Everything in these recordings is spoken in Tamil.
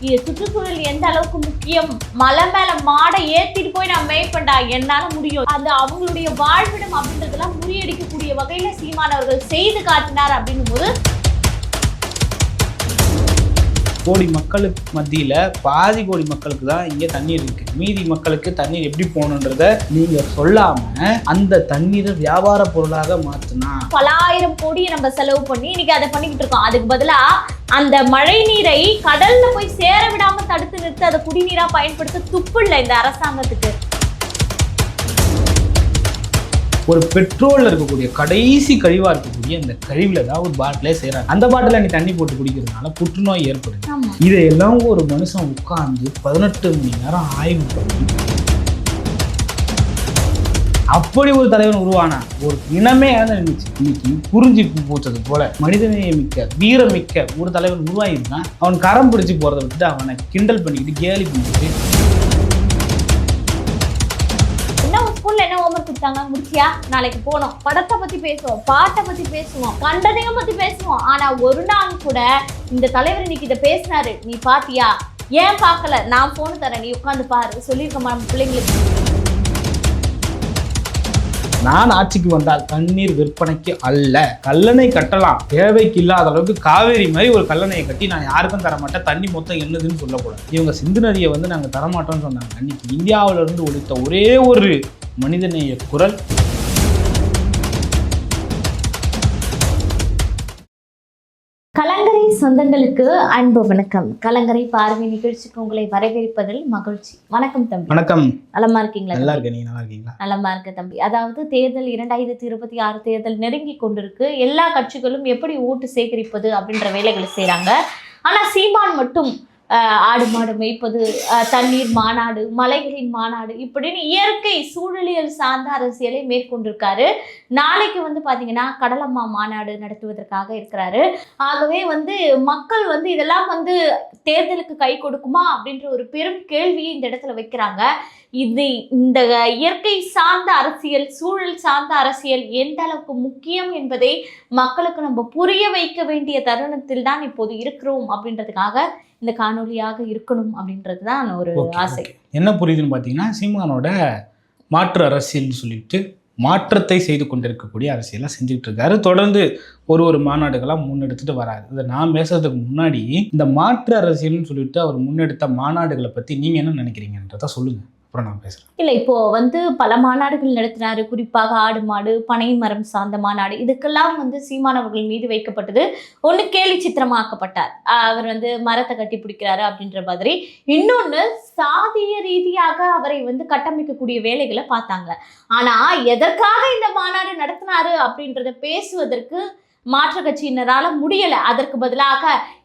இது சுற்றுச்சூழல் எந்த அளவுக்கு முக்கியம்? மலை மேல மாடை ஏத்திட்டு போய் நான் மேய்ப்பண்டா என்னால முடியும்? அந்த அவங்களுடைய வாழ்விடம் அப்படின்றதெல்லாம் முறியடிக்கக்கூடிய வகையில சீமானவர்கள் செய்து காட்டினார் அப்படின்னும் போது கோடி மக்களுக்கு மத்தியில் பாதி கோடி மக்களுக்கு தான் இங்கே தண்ணீர் இருக்குது மீதி மக்களுக்கு தண்ணீர் எப்படி போகணுன்றத நீங்கள் சொல்லாமல் அந்த தண்ணீரை வியாபார பொருளாக மாத்துனா. பலாயிரம் கோடியை நம்ம செலவு பண்ணி இன்னைக்கு அதை பண்ணிக்கிட்டு இருக்கோம். அதுக்கு பதிலாக அந்த மழை நீரை கடல்ல போய் சேர விடாம தடுத்து நிறுத்தி அதை குடிநீரா பயன்படுத்த துப்பு இல்லை இந்த அரசாங்கத்துக்கு. ஒரு பெட்ரோல்ல இருக்கக்கூடிய கடைசி கழிவா இருக்கக்கூடிய இந்த கழிவுல தான் ஒரு பாட்டிலே செய்றாங்க. அந்த பாட்டில நீ தண்ணி போட்டு குடிக்கிறதுனால புற்றுநோய் ஏற்படுது. இதையெல்லாம் ஒரு மனுஷன் உட்கார்ந்து பதினெட்டு மணி நேரம் ஆய்வு பண்ணி அப்படி ஒரு தலைவன் உருவானா? ஒரு இனமே இழந்து நின்றுச்சு இன்னைக்கு புரிஞ்சு போச்சது போல மனிதநேயமிக்க வீரமிக்க ஒரு தலைவன் உருவாயிருந்தான் அவன் கரம் பிடிச்சு போறதை விட்டுட்டு அவனை கிண்டல் பண்ணிக்கிட்டு கேலி பண்ணிக்கிட்டு என்ன முடிச்சியா? நாளைக்கு போனோம் படத்தை பத்தி பேசுவோம் பாட்டை பத்தி பேசுவோம் கண்டதையும் பத்தி பேசுவோம். ஆனா ஒரு நாள் கூட இந்த தலைவர் இன்னைக்கு இதை பேசினாரு. நீ பாத்தியா? ஏன் பார்க்கல நான் போன் தரேன். நீ உட்காந்து பாரு. சொல்லியிருக்கோம் நம்ம பிள்ளைங்களுக்கு. நான் ஆட்சிக்கு வந்தால் தண்ணீர் விற்பனைக்கு அல்ல. கல்லணை கட்டலாம். தேவைக்கு இல்லாத அளவுக்கு காவேரி மாதிரி ஒரு கல்லணையை கட்டி நான் யாருக்கும் தர மாட்டேன் தண்ணி மொத்தம் என்னதுன்னு சொல்லக்கூடாது. இவங்க சிந்து நதியை வந்து நாங்கள் தரமாட்டோம்னு சொன்னாங்க. அன்னைக்கு இந்தியாவுல இருந்து ஒழித்த ஒரே ஒரு மனிதநேய குரல். கலங்கரை சொந்தங்களுக்கு அன்பு வணக்கம். கலங்கரை பார்வை நிகழ்ச்சிக்கு உங்களை வரவேற்பதில் மகிழ்ச்சி. வணக்கம் தம்பி. வணக்கம். நலமா இருக்கீங்களா நல்லா? இருக்கேன் நீங்க நல்லா இருக்கீங்களா? நலமா இருக்க தம்பி. அதாவது தேர்தல் இரண்டாயிரத்தி இருபத்தி ஆறு தேர்தல் நெருங்கி கொண்டிருக்கு. எல்லா கட்சிகளும் எப்படி ஓட்டு சேகரிப்பது அப்படின்ற வேலைகளை செய்றாங்க. ஆனா சீமான் மட்டும் ஆடு மாடு மேய்ப்பது தண்ணீர் மாநாடு மலைகளின் மாநாடு இப்படின்னு இயற்கை சூழலியல் சார்ந்த அரசியலை மேற்கொண்டிருக்காரு. நாளைக்கு வந்து பார்த்தீங்கன்னா கடலம்மா மாநாடு நடத்துவதற்காக இருக்கிறாரு. ஆகவே வந்து மக்கள் வந்து இதெல்லாம் வந்து தேர்தலுக்கு கை கொடுக்குமா அப்படின்ற ஒரு பெரும் கேள்வியை இந்த இடத்துல வைக்கிறாங்க. இது இந்த இயற்கை சார்ந்த அரசியல் சூழல் சார்ந்த அரசியல் எந்த அளவுக்கு முக்கியம் என்பதை மக்களுக்கு நம்ம புரிய வைக்க வேண்டிய தருணத்தில் தான் இப்போது இருக்கிறோம் அப்படின்றதுக்காக இந்த காணொளியாக இருக்கணும் அப்படின்றது தான் ஒரு ஆசை. என்ன புரியுதுன்னு பார்த்தீங்கன்னா சீமானோட மாற்று அரசியல்னு சொல்லிட்டு மாற்றத்தை செய்து கொண்டிருக்கக்கூடிய அரசியலை செஞ்சுட்டு இருக்காரு. தொடர்ந்து ஒரு ஒரு மாநாடுகளாக முன்னெடுத்துட்டு வராரு. இதை நான் பேசுறதுக்கு முன்னாடி இந்த மாற்று அரசியல்னு சொல்லிட்டு அவர் முன்னெடுத்த மாநாடுகளை பற்றி நீங்கள் என்ன நினைக்கிறீங்கன்றத சொல்லுங்க. அப்புறம் நான் பேசுகிறேன் இல்லை இப்போ வந்து பல மாநாடுகள் நடத்தினாரு. குறிப்பாக ஆடு மாடு பனை மரம் சார்ந்த மாநாடு. இதுக்கெல்லாம் வந்து சீமானவர்கள் மீது வைக்கப்பட்டது ஒன்று கேலி சித்திரமாக்கப்பட்டார். அவர் வந்து மரத்தை கட்டி பிடிக்கிறாரு அப்படின்ற மாதிரி. இன்னொன்று சாதிய ரீதியாக அவரை வந்து கட்டமைக்கக்கூடிய வேலைகளை பார்த்தாங்க. ஆனா எதற்காக இந்த மாநாடு நடத்தினாரு அப்படின்றத பேசுவதற்கு மாற்று கட்சியினரால் முடியல. அதற்கு பதிலாக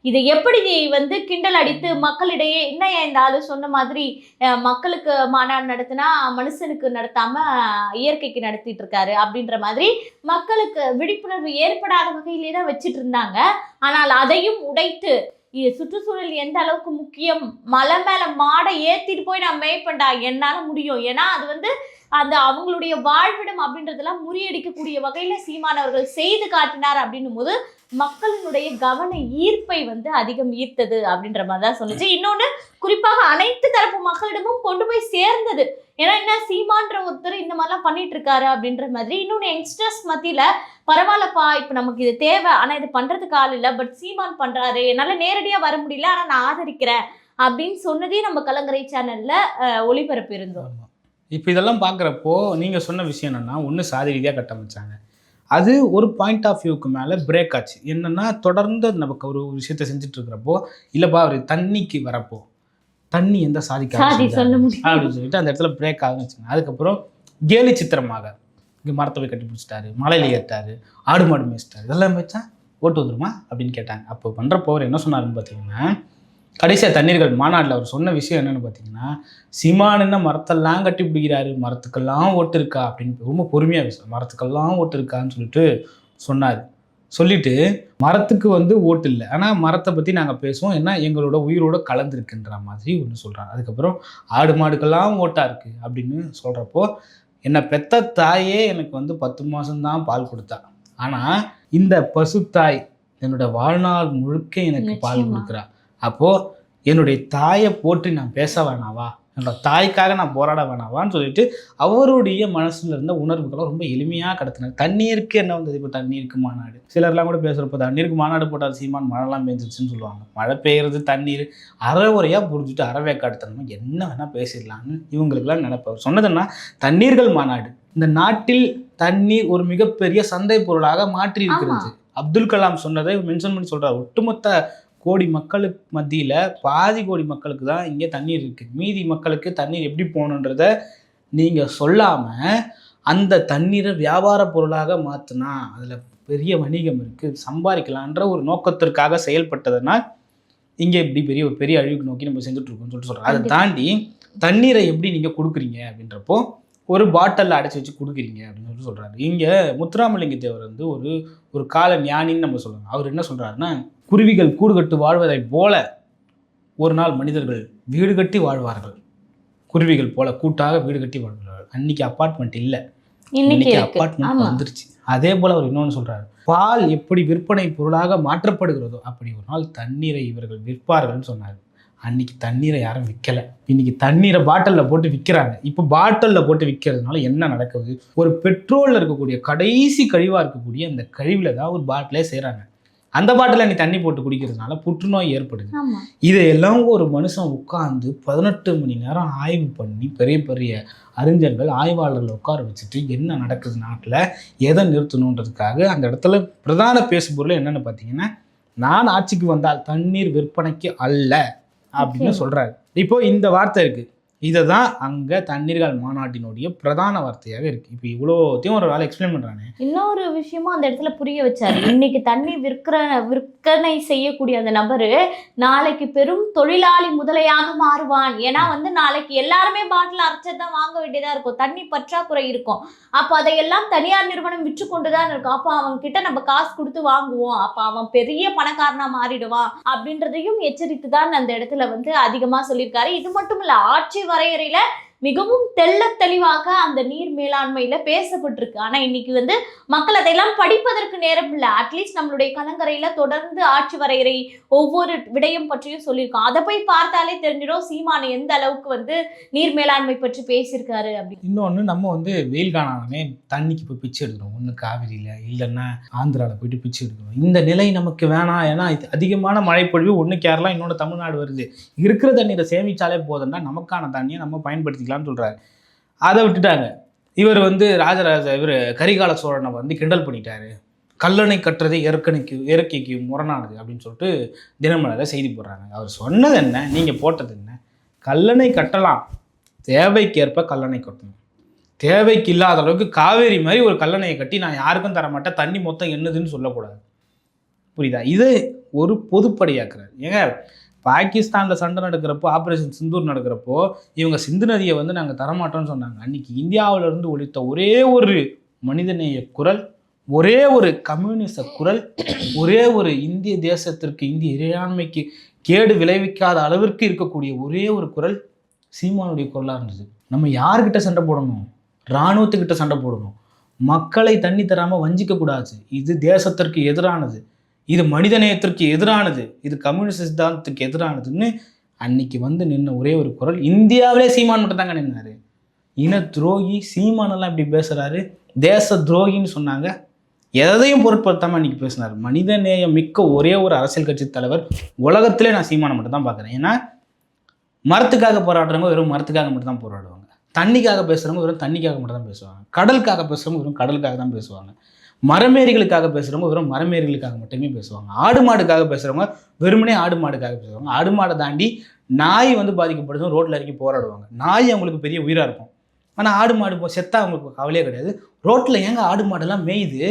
இதை எப்படி வந்து கிண்டல் அடித்து மக்களிடையே என்ன இந்த ஆளு சொன்ன மாதிரி மக்களுக்கு மாநாடு நடத்தினா மனுஷனுக்கு நடத்தாம இயற்கைக்கு நடத்திட்டு இருக்காரு அப்படின்ற மாதிரி மக்களுக்கு விழிப்புணர்வு ஏற்படாத வகையிலே தான் வச்சுட்டு இருந்தாங்க. ஆனால் அதையும் உடைத்து இது சுற்றுச்சூழல் எந்த அளவுக்கு முக்கியம்? மலை மேல மாடை ஏத்திட்டு போய் நான் மேய்ப்பண்டா என்னால முடியும். ஏன்னா அது வந்து அந்த அவங்களுடைய வாழ்விடம் அப்படின்றதெல்லாம் முறியடிக்கக்கூடிய வகையில சீமானவர்கள் செய்து காட்டினார் அப்படின்னும் போது மக்களினுடைய கவன ஈர்ப்பை வந்து அதிகம் ஈர்த்தது அப்படின்ற மாதிரி தான் சொல்லுச்சு. இன்னொன்று குறிப்பாக அனைத்து தரப்பு மக்களிடமும் கொண்டு போய் சேர்ந்தது. ஏன்னா என்ன சீமான்ற ஒருத்தர் இந்த மாதிரிலாம் பண்ணிட்டு இருக்காரு அப்படின்ற மாதிரி. இன்னொன்று யங்ஸ்டர்ஸ் மத்தியில் பரவாயில்லப்பா இப்போ நமக்கு இது தேவை. ஆனால் இது பண்ணுறதுக்கு ஆள் இல்லை. பட் சீமான் பண்ணுறாரு என்னால் நேரடியாக வர முடியல. ஆனால் நான் ஆதரிக்கிறேன் அப்படின்னு சொன்னதே நம்ம கலங்கரை சேனலில் ஒளிபரப்பு இருந்தோம் இப்போ இதெல்லாம் பார்க்குறப்போ நீங்கள் சொன்ன விஷயம் என்னென்னா ஒன்று சாதி ரீதியாக கட்டமைச்சாங்க. அது ஒரு பாயிண்ட் ஆஃப் வியூக்கு மேலே பிரேக் ஆச்சு. என்னென்னா தொடர்ந்து நமக்கு ஒரு விஷயத்தை செஞ்சுட்டு இருக்கிறப்போ இல்லைப்பா அவர் தண்ணிக்கு வரப்போ தண்ணி எந்த சாதிக்காக சாதி செஞ்சாரு? சொல்ல முடியும் அப்படின்னு சொல்லிட்டு அந்த இடத்துல பிரேக் ஆகுன்னு வச்சுக்கோங்க. அதுக்கப்புறம் கேலி சித்திரமாக இங்கே மரத்தை போய் கட்டி பிடிச்சிட்டாரு. மலையில ஏற்றாரு ஆடு மாடு மேய்ச்சிட்டாரு. இதெல்லாம் வச்சா ஓட்டு வந்துருமா? அப்படின்னு கேட்டாங்க. அப்போ பண்ணுறப்போ அவர் என்ன சொன்னாருன்னு பார்த்தீங்கன்னா கடைசியாக தண்ணீர்கள் மாநாட்டில் அவர் சொன்ன விஷயம் என்னன்னு பார்த்தீங்கன்னா சிமான் என்ன மரத்தெல்லாம் கட்டி பிடிக்கிறாரு மரத்துக்கெல்லாம் ஓட்டு இருக்கா அப்படின்னு ரொம்ப பொறுமையாக பேசுவார் மரத்துக்கெல்லாம் ஓட்டு இருக்கான்னு சொல்லிட்டு சொன்னார். சொல்லிட்டு மரத்துக்கு வந்து ஓட்டு இல்லை. ஆனால் மரத்தை பற்றி நாங்கள் பேசுவோம். ஏன்னா எங்களோட உயிரோட கலந்துருக்குன்ற மாதிரி ஒன்று சொல்கிறாங்க அதுக்கப்புறம் ஆடு மாடுக்கெல்லாம் ஓட்டா இருக்குது அப்படின்னு சொல்கிறப்போ என்னை பெத்த தாயே எனக்கு வந்து பத்து மாதம்தான் பால் கொடுத்தா. ஆனால் இந்த பசுத்தாய் என்னோட வாழ்நாள் முழுக்க எனக்கு பால். கொடுக்குறா. அப்போது என்னுடைய தாயை போற்றி நான் பேச வேணாவா? என்னோட தாய்க்காக நான் போராட வேணாவான்னு சொல்லிட்டு அவருடைய மனசுல இருந்த உணர்வுகளை ரொம்ப எளிமையாக கடத்தினார். தண்ணீருக்கு என்ன வந்தது? இப்போ தண்ணீருக்கு மாநாடு. சிலர்லாம் கூட பேசுகிறப்ப தண்ணீருக்கு மாநாடு போட்டார் சீமான் மழைலாம் பெஞ்சிருச்சுன்னு சொல்லுவாங்க. மழை பெய்யறது தண்ணீர். அறவுரையாக புரிஞ்சுட்டு அறவேக்காடுத்தனமா என்ன வேணால் பேசிடலான்னு இவங்களுக்கெல்லாம் நினைப்பார் சொன்னதுன்னா தண்ணீர்கள் மாநாடு. இந்த நாட்டில் தண்ணீர் ஒரு மிகப்பெரிய சந்தை பொருளாக மாற்றி இருக்கிறது அப்துல் கலாம் சொன்னதை மென்ஷன் பண்ணி சொல்றார். ஒட்டுமொத்த கோடி மக்களுக்கு மத்தியில் பாதி கோடி மக்களுக்கு தான் இங்கே தண்ணீர் இருக்குது மீதி மக்களுக்கு தண்ணீர் எப்படி போகணுன்றத நீங்கள் சொல்லாமல் அந்த தண்ணீரை வியாபார பொருளாக மாற்றினா அதில் பெரிய வணிகம் இருக்குது சம்பாதிக்கலான்ற ஒரு நோக்கத்திற்காக செயல்பட்டதுனால் இங்கே இப்படி பெரிய ஒரு பெரிய அழிவுக்கு நோக்கி நம்ம செஞ்சுட்டு இருக்கோம்னு சொல்லிட்டு சொல்கிறோம் அதை தாண்டி தண்ணீரை எப்படி நீங்கள் கொடுக்குறீங்க அப்படின்றப்போ ஒரு பாட்டிலில் அடைச்சி வச்சு கொடுக்குறீங்க அப்படின்னு சொல்லிட்டு சொல்கிறாரு இங்கே முத்துராமலிங்க தேவர் வந்து ஒரு ஒரு கால ஞானின்னு நம்ம சொல்லலாம். அவர் என்ன சொல்கிறாருன்னா குருவிகள் கூடு கட்டு வாழ்வதைப் போல ஒரு நாள் மனிதர்கள் வீடு கட்டி வாழ்வார்கள். குருவிகள் போல கூட்டாக வீடு கட்டி வாழ்வார்கள். அன்னைக்கு அப்பார்ட்மெண்ட் இல்லை. இன்னைக்கு அப்பார்ட்மெண்ட் வந்துருச்சு. அதே போல அவர் இன்னொன்று சொல்றாரு. பால் எப்படி விற்பனை பொருளாக மாற்றப்படுகிறதோ அப்படி ஒரு நாள் தண்ணீரை இவர்கள் விற்பார்கள்னு சொன்னார். அன்னைக்கு தண்ணீரை யாரும் விற்கல இன்னைக்கு தண்ணீரை பாட்டிலில் போட்டு விற்கிறாங்க இப்போ பாட்டிலில் போட்டு விற்கிறதுனால என்ன நடக்குது? ஒரு பெட்ரோலில் இருக்கக்கூடிய கடைசி கழிவாக இருக்கக்கூடிய அந்த கழிவில் தான் ஒரு பாட்டிலே செய்கிறாங்க அந்த பாட்டிலில் நீ தண்ணி போட்டு குடிக்கிறதுனால புற்றுநோய் ஏற்படுது. இதையெல்லாம் ஒரு மனுஷன் உட்கார்ந்து பதினெட்டு மணி நேரம் ஆய்வு பண்ணி பெரிய பெரிய அறிஞர்கள் ஆய்வாளர்களை உட்கார வச்சுட்டு என்ன நடக்குது நாட்டில் எதை நிறுத்தணுன்றதுக்காக அந்த இடத்துல பிரதான பேசுபொருள் என்னன்னு பார்த்தீங்கன்னா நான் ஆட்சிக்கு வந்தால் தண்ணீர் விற்பனைக்கு அல்ல அப்படின்னு சொல்றாரு. இப்போ இந்த வார்த்தை இருக்கு. இதை தான் அங்கே தண்ணீர்கள் மாநாட்டினுடைய பிரதான வார்த்தையாக இருக்கு. இப்போ இவ்வளோத்தையும் ஒரு வேலை எக்ஸ்பிளைன் பண்ணுறானே இன்னொரு விஷயமும் அந்த இடத்துல புரிய வச்சாரு. இன்னைக்கு தண்ணி விற்கிற விற்பனை செய்யக்கூடிய அந்த நபரு நாளைக்கு பெரும் தொழிலாளி முதலையாக மாறுவான். ஏன்னா வந்து நாளைக்கு எல்லாருமே பாட்டில் அரைச்சதான் வாங்க வேண்டியதா இருக்கும். தண்ணி பற்றாக்குறை இருக்கும். அப்போ அதையெல்லாம் தனியார் நிறுவனம் விற்றுக்கொண்டுதான் இருக்கும். அப்போ அவன் கிட்ட நம்ம காசு கொடுத்து வாங்குவோம். அப்போ அவன் பெரிய பணக்காரனா மாறிடுவான் அப்படின்றதையும் எச்சரித்து தான் அந்த இடத்துல வந்து அதிகமாக சொல்லியிருக்காரு. இது மட்டும் இல்லை ஆட்சி வரையறையில மிகவும் தெள்ள தெளிவாக அந்த நீர் மேலாண்மையில பேசப்பட்டிருக்கு. ஆனா இன்னைக்கு வந்து மக்கள் அதையெல்லாம் படிப்பதற்கு நேரம் இல்லை. அட்லீஸ்ட் நம்மளுடைய கலங்கரையில தொடர்ந்து ஆட்சி வரையறை ஒவ்வொரு விடயம் பற்றியும் சொல்லியிருக்கோம். அதை போய் பார்த்தாலே தெரிஞ்சிடும் சீமான எந்த அளவுக்கு வந்து நீர் மேலாண்மை பற்றி பேசியிருக்காரு அப்படின்னு இன்னொன்று நம்ம வந்து வெயில் காணாமே தண்ணிக்கு போய் பிச்சு எடுக்கணும் ஒன்று காவிரியில் இல்லைன்னா ஆந்திராவில் போயிட்டு பிச்சு எடுக்கணும் இந்த நிலை நமக்கு வேணாம். ஏன்னா இது அதிகமான மழைப்பொழிவு. ஒன்று கேரளா இன்னொன்று தமிழ்நாடு வருது. இருக்கிற தண்ணீரை சேமிச்சாலே போதும்னா நமக்கான தண்ணியை நம்ம பயன்படுத்திக்கலாம். பயன்படுத்திக்கலாம்னு சொல்கிறாரு அதை விட்டுட்டாங்க. இவர் வந்து ராஜராஜ இவர் கரிகால சோழனை வந்து கிண்டல் பண்ணிட்டாரு. கல்லணை கட்டுறது இறக்கணைக்கு இயற்கைக்கு முரணானது அப்படின்னு சொல்லிட்டு தினமலரில் செய்தி போடுறாங்க. அவர் சொன்னது என்ன? நீங்கள் போட்டது என்ன? கல்லணை கட்டலாம். தேவைக்கேற்ப கல்லணை கட்டணும். தேவைக்கு இல்லாத அளவுக்கு காவேரி மாதிரி ஒரு கல்லணையை கட்டி நான் யாருக்கும் தர மாட்டேன் தண்ணி மொத்தம் என்னதுன்னு சொல்லக்கூடாது. புரியுதா? இது ஒரு பொதுப்படையாக்குறாரு. ஏங்க பாகிஸ்தானில் சண்டை நடக்கிறப்போ ஆப்ரேஷன் சிந்தூர் நடக்கிறப்போ இவங்க சிந்து நதியை வந்து நாங்கள் தரமாட்டோம்னு சொன்னாங்க. அன்றைக்கி இந்தியாவுல இருந்து ஒழித்த ஒரே ஒரு மனிதநேய குரல் ஒரே ஒரு கம்யூனிச குரல் ஒரே ஒரு இந்திய தேசத்திற்கு இந்திய இறையாண்மைக்கு கேடு விளைவிக்காத அளவிற்கு இருக்கக்கூடிய ஒரே ஒரு குரல் சீமானுடைய குரலாக இருந்தது. நம்ம யார்கிட்ட சண்டை போடணும்? இராணுவத்துக்கிட்ட சண்டை போடணும். மக்களை தண்ணி தராமல் வஞ்சிக்கக்கூடாது. இது தேசத்திற்கு எதிரானது. இது மனிதநேயத்திற்கு எதிரானது. இது கம்யூனிஸ்ட் சித்தாந்தத்துக்கு எதிரானதுன்னு அன்னைக்கு வந்து நின்ன ஒரே ஒரு குரல். இந்தியாவிலே சீமான் மட்டும் தாங்க நின்னாரு. இன துரோகி சீமானெல்லாம் இப்படி பேசுறாரு. தேச துரோகின்னு சொன்னாங்க. எதையும் பொருட்படுத்தாமல் அன்னைக்கு பேசினார். மனிதநேயம் மிக்க ஒரே ஒரு அரசியல் கட்சி தலைவர் உலகத்திலே நான் சீமானை மட்டும் தான் பார்க்குறேன். ஏன்னா மரத்துக்காக போராடுறவங்க வெறும் மரத்துக்காக மட்டும் தான் போராடுவாங்க. தண்ணிக்காக பேசுகிறவங்க வெறும் தண்ணிக்காக மட்டும் தான் பேசுவாங்க. கடலுக்காக பேசுகிறவங்க வெறும் கடலுக்காக தான் பேசுவாங்க. மரமேரிகளுக்காக பேசுகிறவங்க வெறும் மரமேரிகளுக்காக மட்டுமே பேசுவாங்க. ஆடு மாடுக்காக பேசுகிறவங்க வெறுமனே ஆடு மாடுக்காக பேசுவாங்க. ஆடு மாடை தாண்டி நாய் வந்து பாதிக்கப்படுதும் ரோட்டில் இறங்கி போராடுவாங்க. நாய் அவங்களுக்கு பெரிய உயிராக இருக்கும். ஆனால் ஆடு மாடு போ செத்தா அவங்களுக்கு கவலையே கிடையாது. ரோட்டில் ஏங்க ஆடு மாடெல்லாம் மேயுது?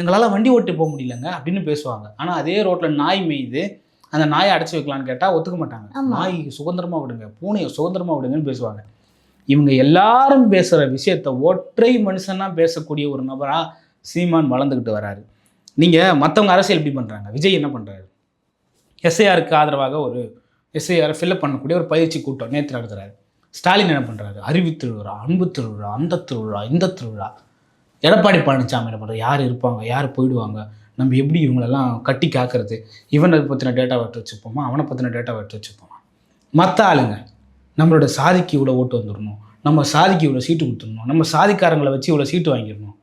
எங்களால் வண்டி ஓட்டி போக முடியலங்க அப்படின்னு பேசுவாங்க. ஆனால் அதே ரோட்டில் நாய் மேயுது. அந்த நாயை அடைச்சி வைக்கலான்னு கேட்டால் ஒத்துக்க மாட்டாங்க. நாய் சுதந்திரமாக விடுங்க பூனையை சுதந்திரமாக விடுங்கன்னு பேசுவாங்க. இவங்க எல்லாரும் பேசுகிற விஷயத்த ஒற்றை மனுஷனாக பேசக்கூடிய ஒரு நபராக சீமான் வளர்ந்துக்கிட்டு வராரு. நீங்கள் மற்றவங்க அரசியல் எப்படி பண்ணுறாங்க விஜய் என்ன பண்ணுறாரு எஸ்ஐஆருக்கு ஆதரவாக ஒரு எஸ்ஐஆரை ஃபில்அப் பண்ணக்கூடிய ஒரு பயிற்சி கூட்டம் நேற்று நடத்துகிறாரு ஸ்டாலின் என்ன பண்ணுறாரு அறிவு திருவிழா அன்பு திருவிழா அந்த திருவிழா இந்த திருவிழா. எடப்பாடி பழனிசாமி என்ன பண்ணுறாரு யார் இருப்பாங்க? யார் போயிடுவாங்க? நம்ம எப்படி இவங்களெல்லாம் கட்டி காக்கிறது? இவனை பற்றின டேட்டா வெட்டு வச்சுப்போமா? அவனை பற்றின டேட்டா வெட்டு வச்சுப்போமா? மற்ற ஆளுங்க நம்மளோட சாதிக்கு இவ்வளோ ஓட்டு வந்துடணும். நம்ம சாதிக்கு இவ்வளோ சீட்டு கொடுத்துடணும். நம்ம சாதிக்காரங்களை வச்சு இவ்வளோ சீட்டு வாங்கிடணும்.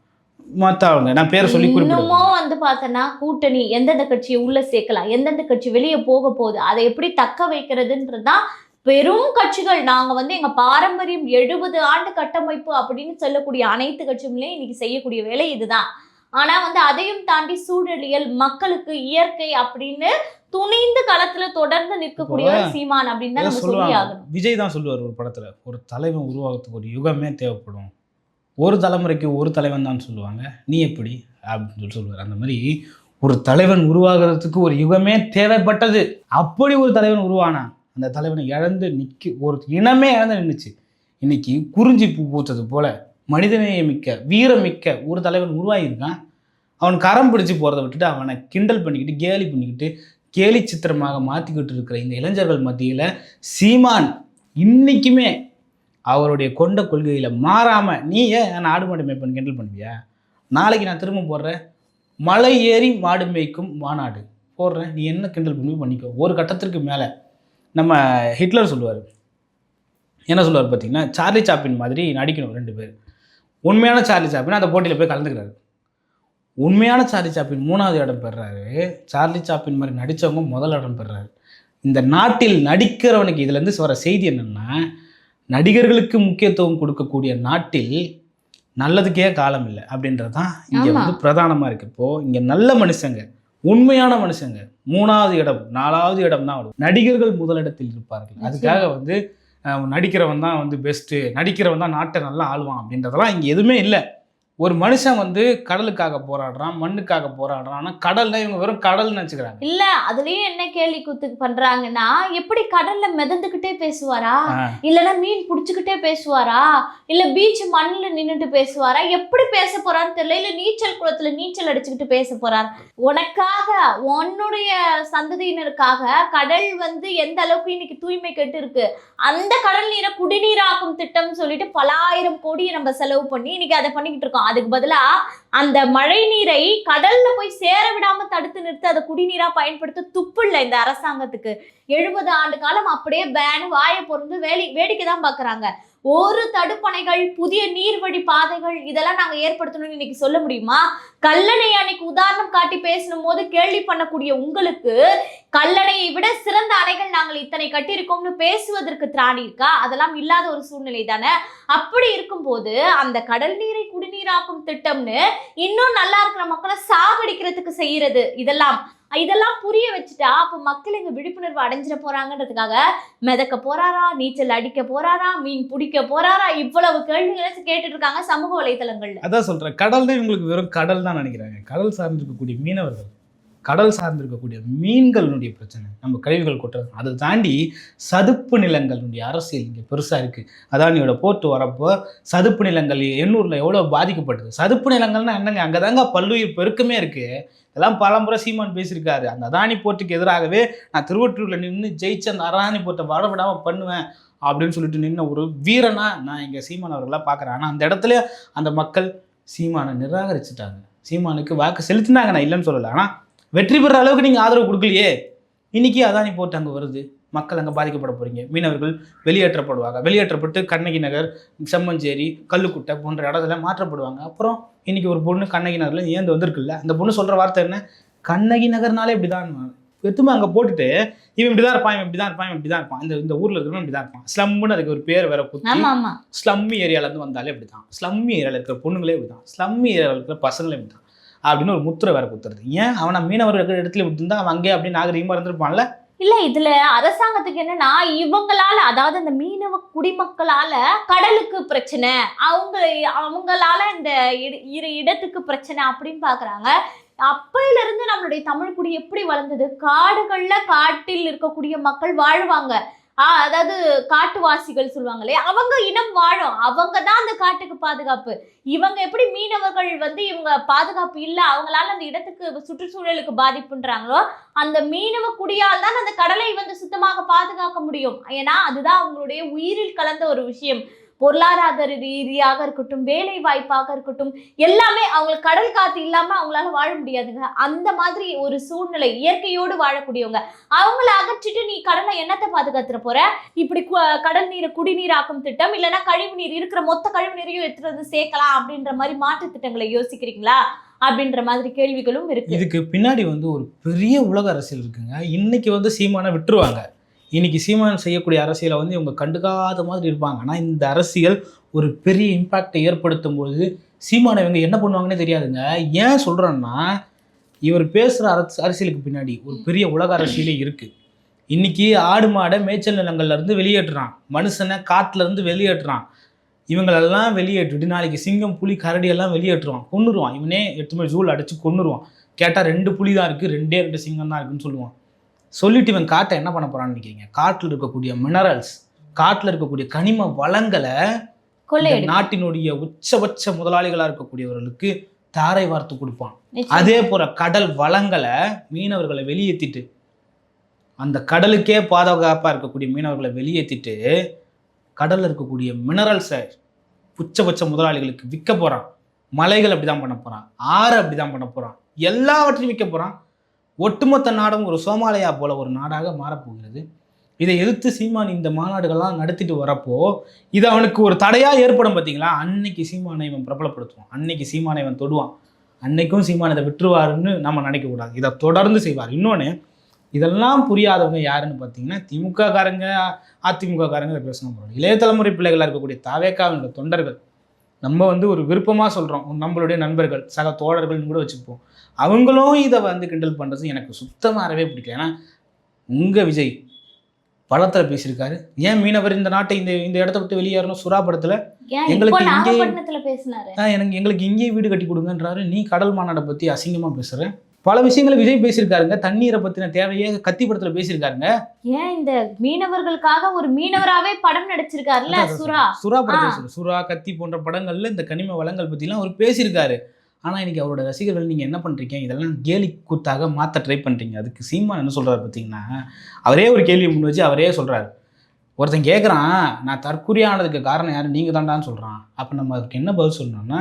மற்ற ஆளுங்க நான் பேரை சொல்லி இன்னமும் வந்து பார்த்தோன்னா கூட்டணி எந்தெந்த கட்சியை உள்ள சேர்க்கலாம் எந்தெந்த கட்சி வெளியே போக போகுது அதை எப்படி தக்க வைக்கிறதுன்றதுதான் பெரும் கட்சிகள். நாங்க வந்து எங்க பாரம்பரியம் எழுபது ஆண்டு கட்டமைப்பு அப்படின்னு சொல்லக்கூடிய அனைத்து கட்சிகளையும் இன்னைக்கு செய்யக்கூடிய வேலை இதுதான். ஆனா வந்து அதையும் தாண்டி சூழலியல் மக்களுக்கு இயற்கை அப்படின்னு துணிந்து களத்துல தொடர்ந்து நிற்கக்கூடிய சீமான் அப்படின்னு தான் நம்ம சொல்லி ஆகணும். விஜய் தான் சொல்லுவார் ஒரு படத்தில் ஒரு தலைவன் உருவாகிறதுக்கு ஒரு யுகமே தேவைப்படும். ஒரு தலைமுறைக்கு ஒரு தலைவன் தான் சொல்லுவாங்க. நீ எப்படி? அப்படின்னு சொல்லி சொல்லுவார். அந்த மாதிரி ஒரு தலைவன் உருவாகிறதுக்கு ஒரு யுகமே தேவைப்பட்டது. அப்படி ஒரு தலைவன் உருவானான். அந்த தலைவனை இழந்து நிற்க ஒரு இனமே இழந்து நின்றுச்சு இன்னைக்கு குறிஞ்சி பூ பூத்தது போல மனிதநேயமிக்க வீரமிக்க ஒரு தலைவன் உருவாகியிருக்கான். அவன் கரம் பிடிச்சு போகிறத விட்டுட்டு அவனை கிண்டல் பண்ணிக்கிட்டு கேலி பண்ணிக்கிட்டு கேலி சித்திரமாக மாற்றிக்கிட்டு இருக்கிற இந்த இளைஞர்கள் மத்தியில் சீமான் இன்னைக்குமே அவருடைய கொண்ட கொள்கையில் மாறாமல் நீ ஏன் நான் ஆடு மாடு மேய்ப்பன் கிண்டல் பண்ணுவியா? நாளைக்கு நான் திரும்ப போடுறேன். மலை ஏறி மாடு மேய்க்கும் மாநாடு. போடுறேன். நீ என்ன கிண்டல் பண்ணி பண்ணிக்கோ. ஒரு கட்டத்திற்கு மேலே நம்ம ஹிட்லர் சொல்லுவார். என்ன சொல்லுவார் பார்த்தீங்கன்னா சார்லி சாப்பின் மாதிரி நடிக்கணும் ரெண்டு பேர். உண்மையான சார்லி சாப்பின் அந்த போட்டியில் போய் கலந்துக்கிறாரு. உண்மையான சார்லி சாப்பின் மூணாவது இடம் பெறுறாரு சார்லி சாப்பின் மாதிரி நடித்தவங்க முதல் இடம் பெறுறாரு இந்த நாட்டில் நடிக்கிறவனுக்கு இதுலேருந்து வர செய்தி என்னென்னா நடிகர்களுக்கு முக்கியத்துவம் கொடுக்கக்கூடிய நாட்டில் நல்லதுக்கே காலம் இல்லை அப்படின்றது தான் இங்கே. வந்து பிரதானமாக இருக்குது இப்போது இங்கே நல்ல மனுஷங்க உண்மையான மனுஷங்க மூணாவது இடம் நாலாவது இடம் தான் வரும். நடிகர்கள் முதலிடத்தில் இருப்பார்கள். அதுக்காக வந்து நடிக்கிறவன் தான் வந்து பெஸ்ட்டு நடிக்கிறவன் தான் நாட்டை நல்லா ஆளுவான் அப்படின்றதெல்லாம் இங்கே எதுவுமே இல்லை. ஒரு மனுஷன் வந்து கடலுக்காக போராடுறான் மண்ணுக்காக போராடுறான். ஆனால் கடல்னா இவங்க வெறும் கடல்னு நினச்சிக்கிறாங்க. இல்ல அதுலயும் என்ன கேலி கூத்து பண்றாங்கன்னா எப்படி கடல்ல மிதந்துகிட்டே பேசுவாரா? இல்லனா மீன் புடிச்சுக்கிட்டே பேசுவாரா? இல்ல பீச் மண்ணுல நின்னுட்டு பேசுவாரா? எப்படி பேச போறான்னு தெரியல. இல்ல நீச்சல் குளத்துல நீச்சல் அடிச்சுக்கிட்டு பேச போறார். உனக்காக உன்னுடைய சந்ததியினருக்காக கடல் வந்து எந்த அளவுக்கு இன்னைக்கு தூய்மை கெட்டு இருக்கு அந்த கடல் நீரை குடிநீராக்கும் திட்டம் சொல்லிட்டு பல ஆயிரம் கோடியை நம்ம செலவு பண்ணி இன்னைக்கு அதை பண்ணிக்கிட்டு இருக்கோம். அதுக்கு பதிலா அந்த மழை நீரை கடல்ல போய் சேர விடாம தடுத்து நிறுத்தி அதை குடிநீரா பயன்படுத்த துப்பு இல்லை இந்த அரசாங்கத்துக்கு. எழுபது ஆண்டு காலம் அப்படியே பேன் வாயை பொருந்து வேலை வேடிக்கை தான் பாக்குறாங்க. ஒரு தடுப்பணைகள் புதிய நீர்வழி பாதைகள் இதெல்லாம் நாங்க ஏற்படுத்தணும்னு இன்னைக்கு சொல்ல முடியுமா? கல்லணை அன்னைக்கு உதாரணம் காட்டி பேசணும் போது கேள்வி பண்ணக்கூடிய உங்களுக்கு கல்லணை நாங்கள் இத்தனை கட்டியிருக்கோம்னு பேசுவதற்கு திராணி இருக்கா? அதெல்லாம் இல்லாத ஒரு சூழ்நிலை தானே? அப்படி இருக்கும்போது அந்த கடல் நீரை குடிநீராக்கும் திட்டம்னு இன்னும் நல்லா இருக்கிற மக்களை சாகடிக்கிறதுக்கு செய்யறது இதெல்லாம். இதெல்லாம் புரிய வச்சுட்டா அப்ப மக்கள் இங்க விழிப்புணர்வு அடைஞ்சிட போறாங்கன்றதுக்காக மிதக்க போறாரா? நீச்சல் அடிக்க போறாரா? மீன் பிடிக்க போறாரா? இவ்வளவு கேள்விகளை கேட்டுட்டு இருக்காங்க சமூக வலைதளங்கள்ல அதான் சொல்றேன். கடல் தான் இவங்களுக்கு வெறும் கடல் தான் நினைக்கிறாங்க. கடல் சார்ந்திருக்கக்கூடிய மீனவர்கள். கடல் சார்ந்திருக்கக்கூடிய மீன்களுடைய பிரச்சனை நம்ம கழிவுகள் கொட்டுறது. அதை தாண்டி சதுப்பு நிலங்களுடைய அரசியல் இங்கே பெருசாக இருக்குது அதானியோட போர்ட்டு வரப்போ சதுப்பு நிலங்கள் எண்ணூரில் எவ்வளோ பாதிக்கப்பட்டது சதுப்பு நிலங்கள்னா என்னங்க? அங்கே தாங்க பல்லுயிர் பெருக்கமே இருக்குது இதெல்லாம் பலமுறை சீமான் பேசியிருக்காரு. அந்த அதானி போர்ட்டுக்கு எதிராகவே நான் திருவொற்றூரில் நின்று ஜெயிச்சு அந்த அதானி போர்ட்டை வடபடாமல் பண்ணுவேன் அப்படின்னு சொல்லிட்டு நின்ன ஒரு வீரனா நான் இங்கே சீமான் அவர்களாக பார்க்குறேன். ஆனால் அந்த இடத்துல அந்த மக்கள் சீமானை நிராகரிச்சிட்டாங்க. சீமானுக்கு வாக்கு செலுத்தினாங்க. நான் இல்லைன்னு சொல்லலை. ஆனால் வெற்றி பெற அளவுக்கு நீங்கள் ஆதரவு கொடுக்கலையே. இன்னைக்கு அதானி போட்டு அங்கே வருது. மக்கள் அங்கே பாதிக்கப்பட போகிறீங்க மீனவர்கள் வெளியேற்றப்படுவாங்க. வெளியேற்றப்பட்டு கண்ணகி நகர் செம்மஞ்சேரி கல்லுக்குட்டை போன்ற இடத்துல மாற்றப்படுவாங்க. அப்புறம் இன்னைக்கு ஒரு பொண்ணு கண்ணகி நகரில் ஏந்து வந்திருக்குல்ல. அந்த பொண்ணு சொல்கிற வார்த்தை என்ன? கண்ணகி நகர்னாலே இப்படி தான் எத்துமே அங்கே போட்டுட்டு இவன் இப்படி தான் இருப்பான் இவன் இப்படி தான் இருப்பான் இப்படி தான் இருப்பான். இந்த இந்த ஊரில் இருக்கிறவன் இப்படி தான் இருப்பான். ஸ்லம்முன்னு அதுக்கு ஒரு பேர் வேற குத்தி ஸ்லம் ஏரியாலேருந்து வந்தாலே இப்படி தான் ஸ்லம் ஏரியாவில் இருக்கிற பொண்ணுங்களே இப்படி தான் ஸ்லம் ஏரியாவில் இருக்கிற பசங்களே இப்படி தான் அப்படின்னு ஒரு முத்திரை வேற குத்துறது. ஏன்? அவனை மீனவர் இருக்கிற இடத்துல விட்டுருந்தா அவன் அங்கே அப்படியே நாகரிகமாக இருந்திருப்பான்ல? இல்ல இதுல அரசாங்கத்துக்கு என்னன்னா இவங்களால அதாவது இந்த மீனவ குடிமக்களால கடலுக்கு பிரச்சனை அவங்க அவங்களால இந்த இரு இடத்துக்கு பிரச்சனை அப்படின்னு பாக்குறாங்க. அப்பையில இருந்து நம்மளுடைய தமிழ் குடி எப்படி வளர்ந்தது? காடுகள்ல காட்டில் இருக்கக்கூடிய மக்கள் வாழ்வாங்க. அதாவது காட்டுவாசிகள் சொல்லுவாங்க இல்லையா அவங்க இனம் வாழும். அவங்க தான் அந்த காட்டுக்கு பாதுகாப்பு. இவங்க எப்படி மீனவர்கள் வந்து இவங்க பாதுகாப்பு இல்லை அவங்களால அந்த இடத்துக்கு சுற்றுச்சூழலுக்கு பாதிப்புன்றாங்களோ அந்த மீனவ குடியால் தான் அந்த கடலை வந்து சுத்தமாக பாதுகாக்க முடியும். ஏன்னா அதுதான் அவங்களுடைய உயிரில் கலந்த ஒரு விஷயம். பொருளாதார ரீதியாக இருக்கட்டும் வேலை வாய்ப்பாக இருக்கட்டும் எல்லாமே அவங்களுக்கு கடல் காத்து இல்லாம அவங்களால வாழ முடியாதுங்க. அந்த மாதிரி ஒரு சூழ்நிலை இயற்கையோடு வாழக்கூடியவங்க. அவங்கள அகற்றிட்டு நீ கடலை என்னத்தை பாதுகாத்துற போற? இப்படி கு- கடல் நீரை குடிநீராக்கும் திட்டம் இல்லைன்னா கழிவு நீர் இருக்கிற மொத்த கழிவு நீரையும் எடுத்துட்டு வந்து சேர்க்கலாம் அப்படின்ற மாதிரி மாற்று திட்டங்களை யோசிக்கிறீங்களா? அப்படின்ற மாதிரி கேள்விகளும் இருக்கு. இதுக்கு பின்னாடி வந்து ஒரு பெரிய உலக அரசியல் இருக்குங்க. இன்னைக்கு வந்து சீமான விட்டுருவாங்க. இன்றைக்கி சீமான் செய்யக்கூடிய அரசியலை வந்து இவங்க கண்டுக்காத மாதிரி இருப்பாங்க. ஆனால் இந்த அரசியல் ஒரு பெரிய இம்பேக்டை ஏற்படுத்தும் போது சீமானை இவங்க என்ன பண்ணுவாங்கன்னே தெரியாதுங்க. ஏன் சொல்கிறேன்னா இவர் பேசுகிற அரசு அரசியலுக்கு பின்னாடி ஒரு பெரிய உலக அரசியலே இருக்குது இன்றைக்கி ஆடு மாடை மேய்ச்சல் நிலங்கள்லேருந்து வெளியேற்றுறான். மனுஷனை காட்டுலேருந்து வெளியேற்றுறான். இவங்களெல்லாம் வெளியேற்றிட்டு நாளைக்கு சிங்கம் புலி கரடியெல்லாம் வெளியேற்றுவான். கொன்னுருவான். இவனே எடுத்து போய் ஜூல் அடித்து கொன்னுருவான். கேட்டால் ரெண்டு புலி தான் இருக்குது ரெண்டே ரெண்டு சிங்கம் தான் இருக்குன்னு சொல்லுவான். சொல்லிட்டு இவன் காட்டை என்ன பண்ண போறான்னு நினைக்கிறீங்க? காட்டில் இருக்கக்கூடிய மினரல்ஸ் காட்டில் இருக்கக்கூடிய கனிம வளங்களை நாட்டினுடைய உச்சபட்ச முதலாளிகளாக இருக்கக்கூடியவர்களுக்கு தாரை வார்த்து கொடுப்பான். அதே போல கடல் வளங்களை மீனவர்களை வெளியேற்றிட்டு அந்த கடலுக்கே பாதுகாப்பாக இருக்கக்கூடிய மீனவர்களை வெளியேற்றிட்டு கடல்ல இருக்கக்கூடிய மினரல்ஸை உச்சபட்ச முதலாளிகளுக்கு விற்க போகிறான் மலைகள் அப்படி தான் பண்ண போகிறான் ஆறு அப்படி தான் பண்ண போகிறான் எல்லாவற்றையும் விற்க போகிறான் ஒட்டுமொத்த நாடும் ஒரு சோமாலயா போல ஒரு நாடாக மாறப்போகிறது. இதை எதிர்த்து சீமான் இந்த மாநாடுகள்லாம் நடத்திட்டு வரப்போ இது அவனுக்கு ஒரு தடையாக ஏற்படும் பார்த்தீங்களா அன்னைக்கு சீமானை இவன் பிரபலப்படுத்துவான். அன்னைக்கு சீமானை இவன் தொடுவான். அன்னைக்கும் சீமான் இதை விட்டுருவாருன்னு நம்ம நினைக்கக்கூடாது. இதை தொடர்ந்து செய்வார். இன்னொன்று இதெல்லாம் புரியாதவங்க யாருன்னு பார்த்தீங்கன்னா திமுக காரங்க அதிமுக காரங்க பேசணும். இளைய தலைமுறை பிள்ளைகளாக இருக்கக்கூடிய தாவேக்காவினுடைய தொண்டர்கள். நம்ம வந்து ஒரு விருப்பமாக சொல்கிறோம் நம்மளுடைய நண்பர்கள் சக தோழர்கள்னு கூட வச்சுப்போம். அவங்களும் இதை வந்து கிண்டல் பண்ணுறது எனக்கு சுத்தமாகவே பிடிக்கல. ஏன்னா உங்கள் விஜய் படத்தில் பேசியிருக்காரு. ஏன் மீனவர் இந்த நாட்டை இந்த இந்த இடத்த விட்டு வெளியேறணும்? சுறா படத்தில் எங்களுக்கு இங்கே- எனக்கு எங்களுக்கு இங்கேயே வீடு கட்டி கொடுங்கன்றாரு. நீ கடல் மாநாடை பற்றி அசிங்கமாக பேசுகிற பல விஷயங்களை விஜய் பேசியிருக்காருங்க. தண்ணீரை பற்றின தேவையே கத்தி படத்தில் பேசியிருக்காருங்க. ஏன் இந்த மீனவர்களுக்காக ஒரு மீனவராவே படம் நடிச்சிருக்காருல்ல சுறா? சுறா படத்தை ஆ. சொல்லு. சுறா கத்தி போன்ற படங்கள்ல இந்த கனிம வளங்கள் பற்றிலாம் அவர் பேசியிருக்காரு. ஆனால் இன்னைக்கு அவரோட ரசிகர்கள் நீங்கள் என்ன பண்ணுறீங்க இதெல்லாம் கேலி கூத்தாக மாற்ற ட்ரை பண்ணுறீங்க அதுக்கு சீமான் என்ன சொல்கிறாரு பார்த்தீங்கன்னா அவரே ஒரு கேள்வி முன் வச்சு அவரே சொல்கிறாரு ஒருத்தன் கேட்குறான் நான் தற்குறியானதுக்கு காரணம் யார்? நீங்கள் தாண்டான்னு சொல்கிறான் அப்போ நம்ம அதுக்கு என்ன பதில் சொல்லணும்னா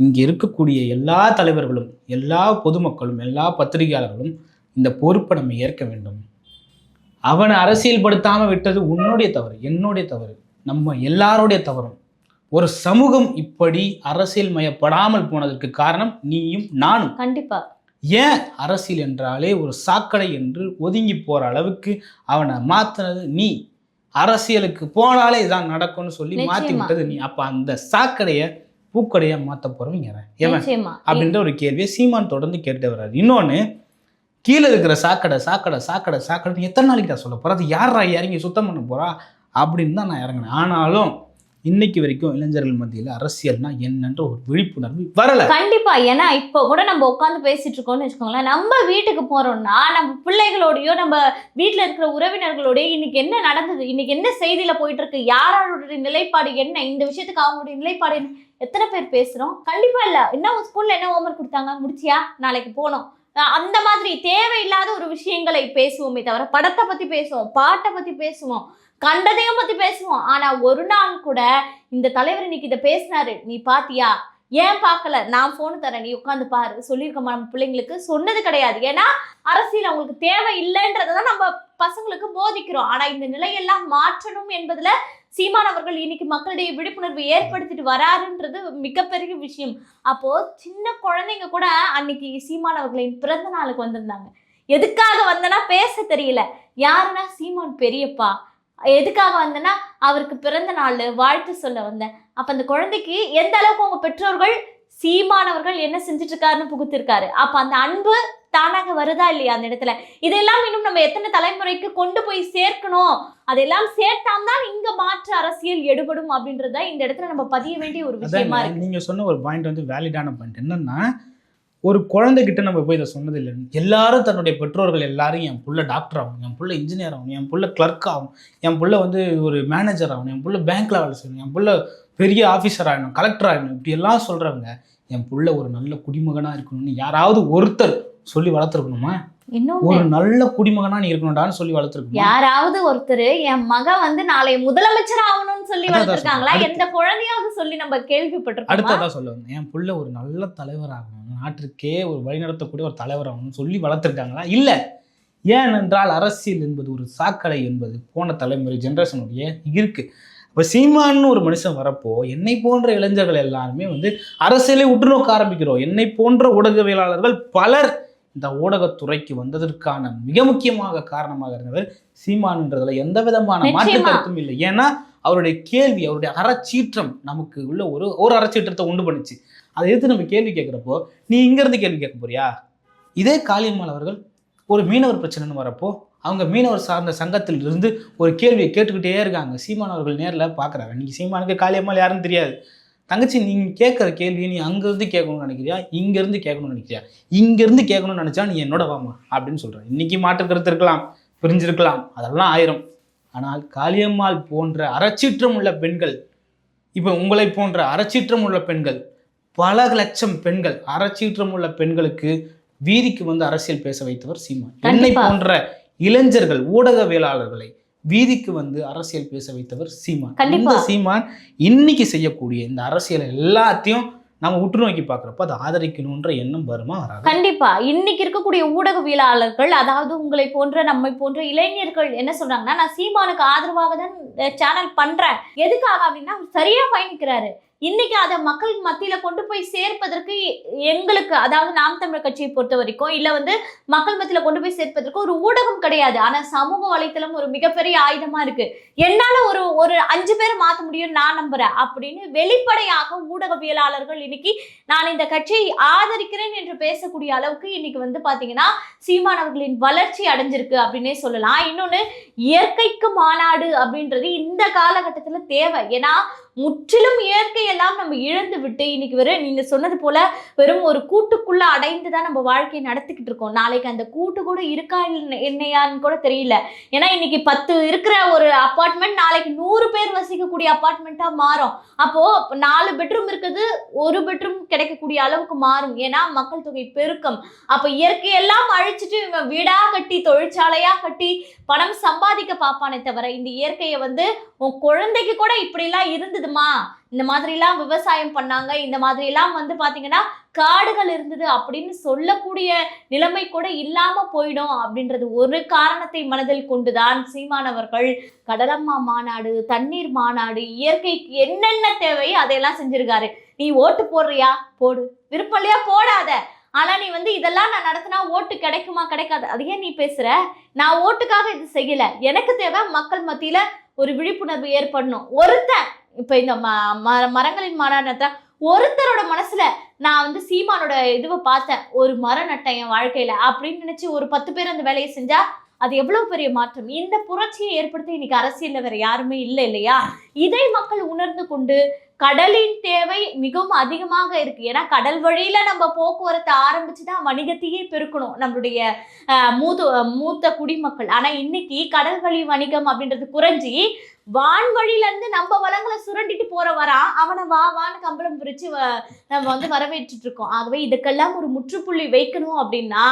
இங்கே இருக்கக்கூடிய எல்லா தலைவர்களும் எல்லா பொதுமக்களும் எல்லா பத்திரிகையாளர்களும் இந்த பொறுப்பை நம்ம ஏற்க வேண்டும். அவனை அரசியல்படுத்தாமல் விட்டது உன்னுடைய தவறு என்னுடைய தவறு நம்ம எல்லாருடைய தவறும். ஒரு சமூகம் இப்படி அரசியல் மயப்படாமல் போனதற்கு காரணம் நீயும் நானும். கண்டிப்பா. ஏன் அரசியல் என்றாலே ஒரு சாக்கடை என்று ஒதுங்கி போற அளவுக்கு அவனை மாத்தினது நீ. அரசியலுக்கு போனாலே இதான் நடக்கும்னு சொல்லி மாத்தி. விட்டது நீ. அப்ப அந்த சாக்கடைய பூக்கடையா மாத்த போறவங்க யாரு? எவன் அப்படின்ற ஒரு கேள்வியை சீமான் தொடர்ந்து கேட்டு வர்றாரு. இன்னொன்று கீழே இருக்கிற சாக்கடை சாக்கடை சாக்கடை சாக்கடை எத்தனை நாளைக்கு நான் சொல்ல போகிறேன் அது யாரா இறங்கி சுத்தம் பண்ண போறா? அப்படின்னு தான் நான் இறங்கினேன். ஆனாலும் இன்னைக்கு வரைக்கும் இளைஞர்கள் மத்தியில் அரசியல்னா என்னன்ற ஒரு விழிப்புணர்வு வரல. கண்டிப்பா. ஏன்னா இப்போ கூட நம்ம உட்காந்து பேசிட்டு இருக்கோம்னு வச்சுக்கோங்களேன் நம்ம வீட்டுக்கு போறோம்னா நம்ம பிள்ளைகளோடயோ நம்ம வீட்டில் இருக்கிற உறவினர்களோடய இன்னைக்கு என்ன நடந்தது? இன்னைக்கு என்ன செய்தியில போயிட்டு இருக்கு யாரோட நிலைப்பாடு என்ன? இந்த விஷயத்துக்கு அவங்களுடைய நிலைப்பாடு என்ன? எத்தனை பேர் பேசுறோம்? கண்டிப்பா இல்ல. என்ன ஸ்கூல்ல என்ன ஹோம்ஒர்க் கொடுத்தாங்க? முடிச்சியா? நாளைக்கு போனோம். அந்த மாதிரி தேவையில்லாத ஒரு விஷயங்களை பேசுவோமே தவிர படத்தை பத்தி பேசுவோம் பாட்டை பத்தி பேசுவோம். கண்டதையும் பத்தி பேசுவோம். ஆனா ஒரு நாள் கூட இந்த தலைவர் இன்னைக்கு இதை பேசினாரு. நீ பாத்தியா? ஏன் பார்க்கல நான் ஃபோன் தரேன். நீ உட்காந்து பாரு. சொல்லியிருக்கோமா நம்ம பிள்ளைங்களுக்கு. சொன்னது கிடையாது. ஏன்னா அரசியல் அவங்களுக்கு தேவை இல்லைன்றதை தான் நம்ம பசங்களுக்கு போதிக்கிறோம். ஆனா இந்த நிலையெல்லாம் மாற்றணும் என்பதுல சீமான் அவர்கள் இன்னைக்கு மக்களிடையே விழிப்புணர்வு ஏற்படுத்திட்டு வராருன்றது மிகப்பெரிய விஷயம். அப்போ சின்ன குழந்தைங்க கூட அன்னைக்கு சீமான் அவர்களின் பிறந்த நாளுக்கு வந்திருந்தாங்க. எதுக்காக வந்தனா பேச தெரியல. யாருன்னா சீமான் பெரியப்பா. எதுக்காக வந்தேன்னா அவருக்கு பிறந்த நாள் வாழ்த்து சொல்ல வந்தேன். அப்ப அந்த குழந்தைக்கு எந்த அளவுக்கு உங்க பெற்றோர்கள் சீமானவர்கள் என்ன செஞ்சுட்டு இருக்காருன்னு புகுத்திருக்காரு. அப்ப அந்த அன்பு தானாக வருதா இல்லையா அந்த இடத்துல? இதெல்லாம் இன்னும் நம்ம எத்தனை தலைமுறைக்கு கொண்டு போய் சேர்க்கணும்? அதெல்லாம் சேர்த்தாம் தான் இங்க மாற்று அரசியல் எடுபடும் அப்படின்றத இந்த இடத்துல நம்ம பதிய வேண்டிய ஒரு விஷயமா இருக்கு. நீங்க சொன்ன ஒரு பாயிண்ட் வந்து வேலிடான பாயிண்ட் என்னன்னா ஒரு குழந்தைகிட்ட நம்ம போய் இதை சொன்னது இல்லை எல்லாரும் தன்னுடைய பெற்றோர்கள் எல்லாரும் என் புள்ள டாக்டர் ஆகணும் என் புள்ள இன்ஜினியர் ஆகணும் என் புள்ள கிளர்க் ஆகணும் என் புள்ள வந்து ஒரு மேனேஜர் ஆகணும் என் புள்ள பேங்க்கில் வேலை செய்யணும் என் புள்ள பெரிய ஆஃபீஸர் ஆகணும் கலெக்டர் ஆகணும் இப்படி எல்லாம் சொல்கிறவங்க என் புள்ள ஒரு நல்ல குடிமகனாக இருக்கணும்னு யாராவது ஒருத்தர் சொல்லி வளர்த்துருக்கணுமா? ஒரு நல்ல குடிமகனா நீ இருக்கணும்டான்னு சொல்லி வளர்த்துருக்கோம் யாராவது ஒருத்தர் என் மகன் வந்து நாளை முதலமைச்சர் ஆகணும்னு சொல்லி வளர்த்திருக்காங்களா. எந்த குழந்தையாவது சொல்லி நம்ம கேள்விப்பட்டிருக்கோமா? அடுத்ததான் சொல்ல வந்தேன் என் புள்ள ஒரு நல்ல தலைவர் ஆகணும். நாட்டிற்கே ஒரு வழிநடத்தக்கூடிய ஒரு தலைவர் ஆகணும்னு சொல்லி வளர்த்துருக்காங்களா? இல்லை. ஏனென்றால் அரசியல் என்பது ஒரு சாக்கடை என்பது போன தலைமுறை ஜென்ரேஷனுடைய இருக்கு. இப்போ சீமான்னு ஒரு மனுஷன் வரப்போ என்னை போன்ற இளைஞர்கள் எல்லாருமே வந்து அரசியலை உற்று நோக்க ஆரம்பிக்கிறோம். என்னை போன்ற ஊடகவியலாளர்கள் பலர் இந்த ஊடகத்துறைக்கு வந்ததற்கான மிக முக்கியமாக காரணமாக இருந்தவர் சீமானுன்றதுல எந்த விதமான மாற்று. கருத்தும் இல்லை. ஏன்னா அவருடைய கேள்வி அவருடைய அறச்சீற்றம் நமக்கு உள்ள ஒரு ஒரு அறச்சீற்றத்தை உண்டு பண்ணுச்சு. அதை எடுத்து நம்ம கேள்வி கேட்குறப்போ நீ இங்கேருந்து கேள்வி கேட்க போறியா? இதே காளியம்மாள் அவர்கள் ஒரு மீனவர் பிரச்சனைன்னு வரப்போ அவங்க மீனவர் சார்ந்த சங்கத்தில் இருந்து ஒரு கேள்வியை கேட்டுக்கிட்டே இருக்காங்க. சீமான் அவர்கள் நேரில் பார்க்குறாங்க நீங்கள் சீமானுக்கு காளியம்மாள் யாருன்னு தெரியாது. தங்கச்சி நீங்கள் கேட்குற கேள்வியை நீ அங்கேருந்து கேட்கணும்னு நினைக்கிறியா? இங்கேருந்து கேட்கணும்னு நினைக்கிறியா? இங்கேருந்து கேட்கணும்னு நினச்சா நீ என்னோட வாமா அப்படின்னு சொல்கிறேன் இன்னைக்கு மாற்று கருத்து இருக்கலாம் பிரிஞ்சிருக்கலாம் அதெல்லாம் ஆயிரம். ஆனால் காளியம்மாள் போன்ற அறச்சீற்றம் உள்ள பெண்கள் இப்போ உங்களை போன்ற அறச்சீற்றம் உள்ள பெண்கள் பல லட்சம் பெண்கள் அறச்சீற்றம் உள்ள பெண்களுக்கு வீதிக்கு வந்து அரசியல் பேச வைத்தவர் சீமான். என்னை. போன்ற இளைஞர்கள் ஊடகவியலாளர்களை வீதிக்கு வந்து அரசியல் பேச வைத்தவர் சீமான். இந்த சீமான் இன்னைக்கு செய்யக்கூடிய இந்த அரசியல் எல்லாத்தையும் நம்ம உற்று நோக்கி பார்க்குறப்ப அதை ஆதரிக்கணுன்ற எண்ணம் வருமா வராது? கண்டிப்பா. இன்னைக்கு இருக்கக்கூடிய ஊடகவியலாளர்கள் அதாவது உங்களை போன்ற நம்மை போன்ற இளைஞர்கள் என்ன சொல்றாங்கன்னா நான் சீமானுக்கு ஆதரவாக தான் சேனல் பண்றேன். எதுக்காக? அப்படின்னா அவர் சரியா பயணிக்கிறாரு. இன்னைக்கு அதை மக்கள் மத்தியில கொண்டு போய் சேர்ப்பதற்கு எங்களுக்கு அதாவது நாம் தமிழர் கட்சியை பொறுத்த வரைக்கும் இல்ல வந்து மக்கள் மத்தியில கொண்டு போய் சேர்ப்பதற்கு ஒரு ஊடகம் கிடையாது. ஆனா சமூக வலைத்தளம் ஒரு மிகப்பெரிய ஆயுதமா இருக்கு. என்னால ஒரு ஒரு அஞ்சு பேரை மாத்த முடியும் நான் நம்புறேன் அப்படின்னு வெளிப்படையாக ஊடகவியலாளர்கள் இன்னைக்கு நான் இந்த கட்சியை ஆதரிக்கிறேன் என்று பேசக்கூடிய அளவுக்கு இன்னைக்கு வந்து பாத்தீங்கன்னா சீமானவர்களின் வளர்ச்சி அடைஞ்சிருக்கு அப்படின்னே சொல்லலாம். இன்னொன்னு இயற்கைக்கு மாநாடு அப்படின்றது இந்த காலகட்டத்துல தேவை. ஏன்னா முற்றிலும் இயற்கையெல்லாம் நம்ம இழந்து விட்டு இன்னைக்கு வெறும் நீங்கள் சொன்னது போல வெறும் ஒரு கூட்டுக்குள்ள அடைந்து தான் நம்ம வாழ்க்கையை நடத்திக்கிட்டு இருக்கோம். நாளைக்கு அந்த கூட்டு கூட இருக்கா என்னையான்னு கூட தெரியல. ஏன்னா இன்னைக்கு பத்து இருக்கிற ஒரு அப்பார்ட்மெண்ட் நாளைக்கு நூறு பேர் வசிக்கக்கூடிய அப்பார்ட்மெண்ட்டாக மாறும். அப்போது நாலு பெட்ரூம் இருக்குது ஒரு பெட்ரூம் கிடைக்கக்கூடிய அளவுக்கு மாறும். ஏன்னா மக்கள் தொகை பெருக்கம். அப்போ இயற்கையெல்லாம் அழிச்சிட்டு இவன் வீடாக கட்டி தொழிற்சாலையாக கட்டி பணம் சம்பாதிக்க பார்ப்பானே தவிர இந்த இயற்கையை வந்து உன் குழந்தைக்கு கூட இப்படிலாம் இருந்து இருந்ததுமா? இந்த மாதிரிலாம் விவசாயம் பண்ணாங்க. இந்த மாதிரிலாம் வந்து பார்த்தீங்கன்னா காடுகள் இருந்தது அப்படின்னு சொல்லக்கூடிய நிலைமை கூட இல்லாம போயிடும் அப்படின்றது ஒரு காரணத்தை மனதில் கொண்டுதான் சீமானவர்கள் கடலம்மா மாநாடு தண்ணீர் மாநாடு இயற்கைக்கு என்னென்ன தேவையோ அதையெல்லாம் செஞ்சிருக்காரு. நீ ஓட்டு போடுறியா? போடு. விருப்பம் இல்லையா? போடாத. ஆனா நீ வந்து இதெல்லாம் நான் நடத்தினா ஓட்டு கிடைக்குமா? கிடைக்காது. அதையே நீ பேசுற? நான் ஓட்டுக்காக இது செய்யல. எனக்கு தேவை மக்கள் மத்தியில ஒரு விழிப்புணர்வு ஏற்படணும். ஒருத்தன் இப்போ இந்த ம- மரங்களின் மாநாட்டத்தை ஒருத்தரோட மனசுல நான் வந்து சீமானோட இதுவை பார்த்தேன். ஒரு மரம் நட்டேன் என் வாழ்க்கையில அப்படின்னு நினைச்சு ஒரு பத்து பேர் அந்த வேலையை செஞ்சா அது எவ்வளவு பெரிய மாற்றம்? இந்த புரட்சியை ஏற்படுத்த இன்னைக்கு அரசியல்ல வேற யாருமே இல்லை இல்லையா? இதை மக்கள் உணர்ந்து கொண்டு கடலின் தேவை மிகவும் அதிகமாக இருக்கு. ஏன்னா கடல் வழியில நம்ம போக்குவரத்தை ஆரம்பிச்சுதான் வணிகத்தையே பெருக்கணும் நம்மளுடைய மூத்த மூத்த குடிமக்கள். ஆனா இன்னைக்கு கடல் வழி வணிகம் அப்படின்றது குறைஞ்சி வான்வழியில இருந்து நம்ம வளங்களை சுரண்டிட்டு போற வரான் அவனை வா வான்னு கம்பளம் பிரிச்சு வ- நம்ம வந்து வரவேற்றுட்டு இருக்கோம் ஆகவே இதுக்கெல்லாம் ஒரு முற்றுப்புள்ளி வைக்கணும் அப்படின்னா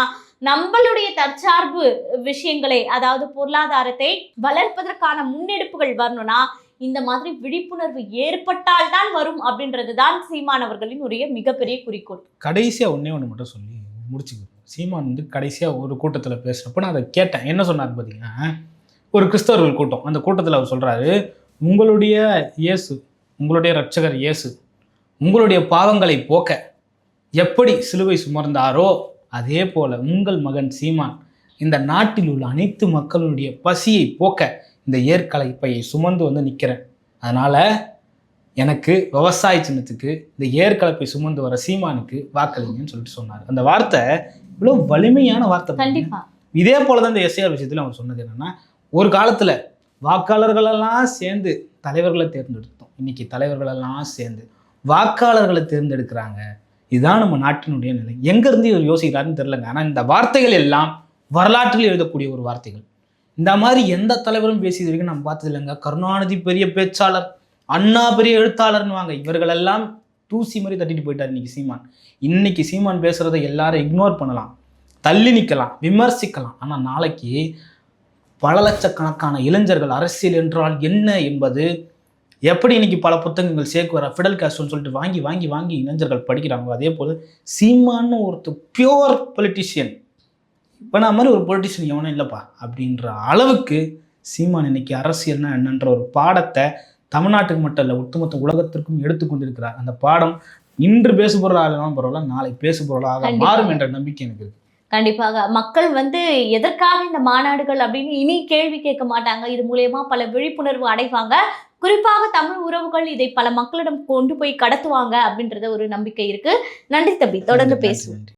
நம்மளுடைய தற்சார்பு விஷயங்களை அதாவது பொருளாதாரத்தை வளர்ப்பதற்கான முன்னெடுப்புகள் வரணும்னா இந்த மாதிரி விழிப்புணர்வு ஏற்பட்டால் தான் வரும் அப்படின்றது தான் சீமானவர்களின் உரிய மிகப்பெரிய குறிக்கோள். கடைசியாக ஒன்றே ஒன்று மட்டும் சொல்லி முடிச்சுக்கிறோம் சீமான் வந்து கடைசியாக ஒரு கூட்டத்தில் பேசுகிறப்ப நான் அதை கேட்டேன். என்ன சொன்னார் பார்த்தீங்கன்னா ஒரு கிறிஸ்தவர்கள் கூட்டம். அந்த கூட்டத்தில் அவர் சொல்கிறாரு உங்களுடைய இயேசு உங்களுடைய ரட்சகர் இயேசு உங்களுடைய பாவங்களை போக்க எப்படி சிலுவை சுமர்ந்தாரோ அதே போல உங்கள் மகன் சீமான் இந்த நாட்டில் உள்ள அனைத்து மக்களுடைய பசியை போக்க இந்த ஏற்கலைப்பையை சுமந்து வந்து நிற்கிறேன் அதனால் எனக்கு விவசாய சின்னத்துக்கு இந்த ஏற்கலப்பை சுமந்து வர சீமானுக்கு வாக்களிங்கன்னு சொல்லிட்டு சொன்னார். அந்த வார்த்தை இவ்வளோ வலிமையான வார்த்தை பாருங்க. கண்டிப்பா. இதே போல தான் இந்த எஸ்ஐஆர் விஷயத்தில் அவர் சொன்னது என்னன்னா ஒரு காலத்தில் வாக்காளர்களெல்லாம் சேர்ந்து தலைவர்களை தேர்ந்தெடுத்தோம். இன்றைக்கி தலைவர்களெல்லாம் சேர்ந்து வாக்காளர்களை தேர்ந்தெடுக்கிறாங்க. இதுதான் நம்ம நாட்டினுடைய நிலை. எங்கேருந்து இவர் யோசிக்கிறாருன்னு தெரிலங்க ஆனால் இந்த வார்த்தைகள் எல்லாம் வரலாற்றில் எழுதக்கூடிய ஒரு வார்த்தைகள். இந்த மாதிரி எந்த தலைவரும் பேசியது வரைக்கும் நம்ம பார்த்தது இல்லைங்க. கருணாநிதி பெரிய பேச்சாளர் அண்ணா பெரிய எழுத்தாளர்னுவாங்க இவர்களெல்லாம் தூசி மாதிரி தட்டிட்டு போயிட்டார் இன்னைக்கு சீமான். இன்னைக்கு சீமான் பேசுறதை எல்லாரும் இக்னோர் பண்ணலாம். தள்ளி நிற்கலாம் விமர்சிக்கலாம். ஆனால் நாளைக்கு பல லட்சக்கணக்கான இளைஞர்கள் அரசியல் என்றால் என்ன என்பது எப்படி இன்னைக்கு பல புத்தகங்கள் சேர்க்குவார ஃபிடல் காஸ்ட்ரோன்னு சொல்லிட்டு வாங்கி வாங்கி வாங்கி இளைஞர்கள் படிக்கிறாங்க அதே போல் சீமான்னு ஒருத்தர் பியோர் பொலிட்டிஷியன் இப்போ நான் மாதிரி ஒரு பொலிட்டிஷியன் எவனும் இல்லைப்பா. அப்படின்ற அளவுக்கு சீமான் இன்னைக்கு அரசியல்னா என்னன்ற ஒரு பாடத்தை தமிழ்நாட்டுக்கு மட்டும் இல்லை ஒட்டுமொத்த உலகத்திற்கும் எடுத்துக்கொண்டிருக்கிறார் அந்த பாடம் இன்று பேசுபொருளாக பரவாயில்ல நாளை பேசுபொருளாக. மாறும் என்ற நம்பிக்கை எனக்கு இருக்கு. கண்டிப்பாக. மக்கள் வந்து எதற்காக இந்த மாநாடுகள் அப்படின்னு இனி கேள்வி கேட்க மாட்டாங்க. இது மூலியமா பல விழிப்புணர்வு அடைவாங்க. குறிப்பாக தமிழ் உறவுகள் இதை பல மக்களிடம் கொண்டு போய் கடத்துவாங்க அப்படின்றத ஒரு நம்பிக்கை இருக்கு. நன்றி தம்பி. தொடர்ந்து பேசுவோம்.